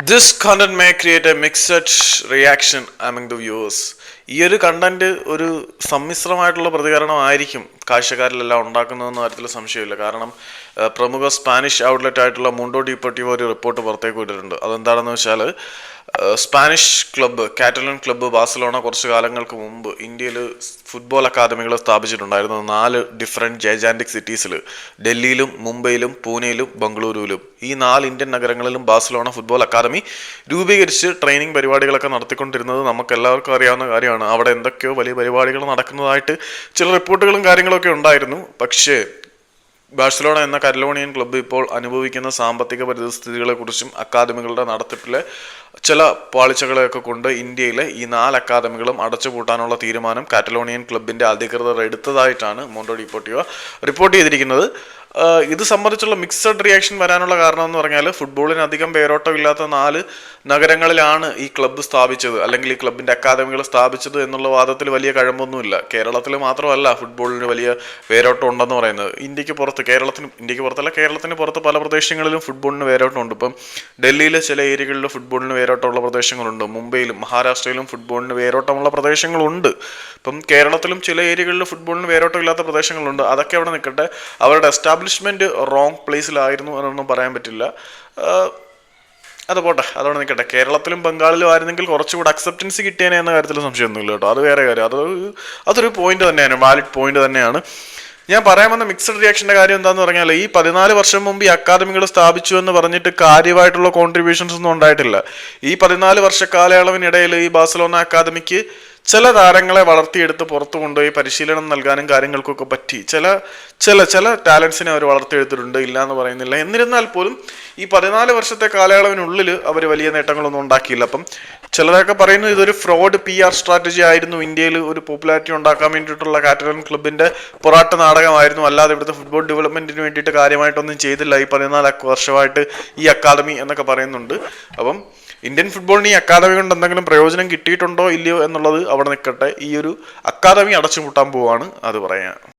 This content may create a mixed reaction among the viewers ഈ ഒരു content ഒരു സമ്മിശ്രമായിട്ടുള്ള പ്രതികരണമായിരിക്കും കാഴ്ചക്കാരിലെല്ലാം ഉണ്ടാക്കുന്നതെന്ന കാര്യത്തിൽ സംശയമില്ല. കാരണം പ്രമുഖ സ്പാനിഷ് ഔട്ട്ലെറ്റ് ആയിട്ടുള്ള മുണ്ടോ ഡിപ്പോർട്ടീവോ ഒരു റിപ്പോർട്ട് പുറത്തേക്ക് വിട്ടിട്ടുണ്ട്. അതെന്താണെന്ന് വെച്ചാൽ Spanish club Catalan club Barcelona കുറച്ച് കാലങ്ങൾക്ക് മുമ്പ് ഇന്ത്യയിൽ ഫുട്ബോൾ അക്കാദമികൾ സ്ഥാപിച്ചിട്ടുണ്ടായിരുന്നു നാല് ഡിഫറെന്റ് ജൈജാന്റിക് സിറ്റീസിൽ ഡൽഹിയിലും മുംബൈയിലും പൂനെയിലും ബംഗളൂരുവിലും. ഈ നാല് ഇന്ത്യൻ നഗരങ്ങളിലും ബാഴ്സലോണ ഫുട്ബോൾ അക്കാദമി രൂപീകരിച്ച് ട്രെയിനിങ് പരിപാടികളൊക്കെ നടത്തിക്കൊണ്ടിരുന്നത് നമുക്ക് എല്ലാവർക്കും അറിയാവുന്ന കാര്യമാണ്. അവിടെ എന്തൊക്കെയോ വലിയ പരിപാടികൾ നടക്കുന്നതായിട്ട് ചില റിപ്പോർട്ടുകളും കാര്യങ്ങളൊക്കെ ഉണ്ടായിരുന്നു. പക്ഷേ ബാഴ്സലോണ എന്ന കരലോണിയൻ ക്ലബ്ബ് ഇപ്പോൾ അനുഭവിക്കുന്ന സാമ്പത്തിക പരിതസ്ഥിതികളെക്കുറിച്ചും അക്കാദമികളുടെ നടത്തിപ്പിലെ ചില പാളിച്ചകളെയൊക്കെ കൊണ്ട് ഇന്ത്യയിലെ ഈ നാല് അക്കാദമികളും അടച്ചുപൂട്ടാനുള്ള തീരുമാനം കാറ്റലോണിയൻ ക്ലബിന്റെ അധികൃതർ എടുത്തതായിട്ടാണ് മോണ്ടോ ഡിപ്പോട്ടിയോ റിപ്പോർട്ട് ചെയ്തിരിക്കുന്നത്. ഇത് സംബന്ധിച്ചുള്ള മിക്സഡ് റിയാക്ഷൻ വരാനുള്ള കാരണം എന്ന് പറഞ്ഞാൽ ഫുട്ബോളിന് അധികം പേരോട്ടമില്ലാത്ത നാല് നഗരങ്ങളിലാണ് ഈ ക്ലബ്ബ് സ്ഥാപിച്ചത്. അല്ലെങ്കിൽ ഈ ക്ലബിന്റെ അക്കാദമികൾ സ്ഥാപിച്ചത് എന്നുള്ള വാദത്തിൽ വലിയ കഴമ്പൊന്നുമില്ല. കേരളത്തിൽ മാത്രമല്ല ഫുട്ബോളിന് വലിയ പേരോട്ടം ഉണ്ടെന്ന് പറയുന്നത്. ഇന്ത്യയ്ക്ക് പുറത്ത് കേരളത്തിന് ഇന്ത്യയ്ക്ക് പുറത്തല്ല കേരളത്തിന് പുറത്ത് പല പ്രദേശങ്ങളിലും ഫുട്ബോളിന് വേരോട്ടമുണ്ട്. ഇപ്പം ഡൽഹിയിലെ ചില ഏരിയകളിൽ ഫുട്ബോളിന് വേരോട്ടമുള്ള പ്രദേശങ്ങളുണ്ട്. മുംബൈയിലും മഹാരാഷ്ട്രയിലും ഫുട്ബോളിന് വേരോട്ടമുള്ള പ്രദേശങ്ങളുണ്ട്. ഇപ്പം കേരളത്തിലും ചില ഏരിയകളിൽ ഫുട്ബോളിന് വേരോട്ടമില്ലാത്ത പ്രദേശങ്ങളുണ്ട്. അതൊക്കെ അവിടെ നിൽക്കട്ടെ അവരുടെ എസ്റ്റാബ്ലിഷ്മെന്റ് റോങ് പ്ലേസിലായിരുന്നു എന്നൊന്നും പറയാൻ പറ്റില്ല. അത് പോട്ടെ അതവിടെ നിൽക്കട്ടെ കേരളത്തിലും ബംഗാളിലും ആയിരുന്നെങ്കിൽ കുറച്ചുകൂടെ അക്സെപ്റ്റൻസ് കിട്ടിയേനെ എന്ന കാര്യത്തിൽ സംശയമൊന്നുമില്ല കേട്ടോ. അത് വേറെ കാര്യം. അത് അതൊരു പോയിന്റ് തന്നെയാണ് വാലിഡ് പോയിന്റ് തന്നെയാണ്. ഞാൻ പറയാൻ വന്ന മിക്സഡ് റിയാക്ഷന്റെ കാര്യം എന്താന്ന് പറഞ്ഞാൽ ഈ പതിനാല് വർഷം മുമ്പ് ഈ അക്കാദമികൾ സ്ഥാപിച്ചു എന്ന് പറഞ്ഞിട്ട് കാര്യമായിട്ടുള്ള കോൺട്രിബ്യൂഷൻസ് ഒന്നും ഉണ്ടായിട്ടില്ല. ഈ പതിനാല് വർഷ കാലയളവിനിടയിൽ ഈ ബാഴ്സലോണ അക്കാദമിക്ക് ചില താരങ്ങളെ വളർത്തിയെടുത്ത് പുറത്തു കൊണ്ടുപോയി പരിശീലനം നൽകാനും കാര്യങ്ങൾക്കൊക്കെ പറ്റി. ചില ചില ചില ടാലൻസിനെ അവർ വളർത്തിയെടുത്തിട്ടുണ്ട് ഇല്ല എന്ന് പറയുന്നില്ല. എന്നിരുന്നാൽ പോലും ഈ പതിനാല് വർഷത്തെ കാലയളവിനുള്ളിൽ അവർ വലിയ നേട്ടങ്ങളൊന്നും ഉണ്ടാക്കിയില്ല. അപ്പം ചിലതൊക്കെ പറയുന്നു ഇതൊരു ഫ്രോഡ് പി ആർ സ്ട്രാറ്റജി ആയിരുന്നു. ഇന്ത്യയിൽ ഒരു പോപ്പുലാരിറ്റി ഉണ്ടാക്കാൻ വേണ്ടിയിട്ടുള്ള കാറ്റലൻ ക്ലബിന്റെ പൊറാട്ട് നാടകമായിരുന്നു. അല്ലാതെ ഇവിടുത്തെ ഫുട്ബോൾ ഡെവലപ്മെന്റിന് വേണ്ടിയിട്ട് കാര്യമായിട്ടൊന്നും ചെയ്തില്ല. ഈ പതിനാല് വർഷമായിട്ട് ഈ അക്കാദമി എന്നൊക്കെ പറയുന്നുണ്ട്. അപ്പം ഇന്ത്യൻ ഫുട്ബോളിന് ഈ അക്കാദമി കൊണ്ട് എന്തെങ്കിലും പ്രയോജനം കിട്ടിയിട്ടുണ്ടോ ഇല്ലയോ എന്നുള്ളത് അവിടെ നിൽക്കട്ടെ. ഈ ഒരു അക്കാദമി അടച്ചുപൂട്ടാൻ പോവാണ് അത് പറയാൻ